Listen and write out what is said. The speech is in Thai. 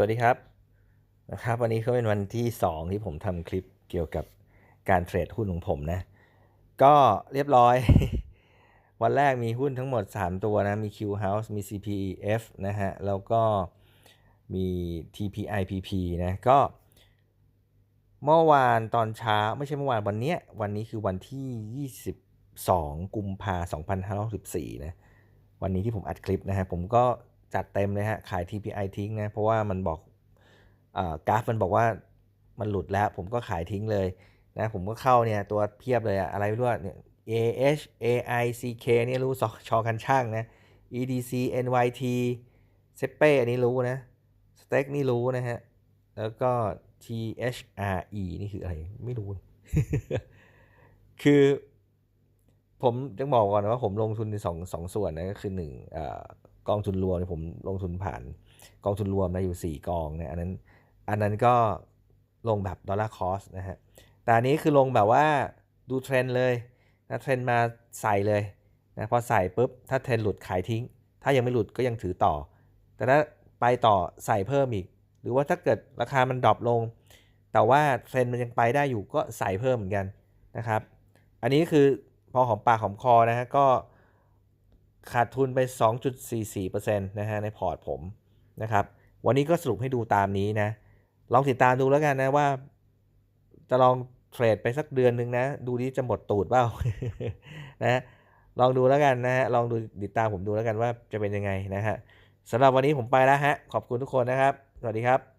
สวัสดีครับนะครับ วันนี้ก็เป็นวันที่ 2 ที่ผมทำคลิปเกี่ยวกับการเทรดหุ้นของผมนะ ก็เรียบร้อย วันแรกมีหุ้นทั้งหมด 3 ตัวนะ มี Q House มี CPF นะฮะ แล้วก็มี TPIPP นะ ก็ เมื่อวานตอนเช้า ไม่ใช่เมื่อวานวันเนี้ย วันนี้คือวันที่ 22 กุมภาพันธ์2564นะ วันนี้ที่ผมอัดคลิปนะฮะ ผมก็ จัดเต็มเลยฮะ ขาย TPI ทิ้งนะ เพราะว่ามันบอกอกราฟมันบอกว่ามันหลุดแล้ว ผมก็ขายทิ้งเลยนะ ผมก็เข้าเนี่ยตัวเพียบเลยอะอะไรไม่รู้เนี่ย AH AI CK เนี่ยรู้ชอกันช่างนะ EDC NYT เซเป้อันนี้รู้นะสเต็กนี่รู้นะฮะ แล้วก็ THRE นี่คืออะไร ไม่รู้ คือผมต้องบอกก่อนว่าผมลงทุนในสองสองส่วนนะก็คือหนึ่ง กองทุนรวมผมลงทุนผ่านกองทุนรวมนะอยู่ 4 กองนะอันนั้นอันนั้นก็ลงแบบดอลลาร์คอสนะฮะแต่อันนี้คือลงแบบว่าดูเทรนเลยนะเทรนมาใส่เลยนะพอใส่ปุ๊บถ้าเทรนหลุดขายทิ้ง ถ้ายังไม่หลุดก็ยังถือต่อ แต่ถ้าไปต่อใส่เพิ่มอีก หรือว่าถ้าเกิดราคามันดรอปลง แต่ว่าเทรนมันยังไปได้อยู่ก็ใส่เพิ่มเหมือนกันนะครับ อันนี้คือพอหอมปากหอมคอนะฮะก็ ขาดทุนไป 2.44%นะฮะในพอร์ตผมนะครับ วันนี้ก็สรุปให้ดูตามนี้นะ ลองติดตามดูแล้วกันนะว่า จะลองเทรดไปสักเดือนหนึ่งนะ ดูนี้จะหมดตูดเปล่านะลองดูแล้วกันนะฮะ ลองดูติดตามผมดูแล้วกันว่าจะเป็นยังไงนะฮะสำหรับวันนี้ผมไปแล้วฮะ ขอบคุณทุกคนนะครับ สวัสดีครับ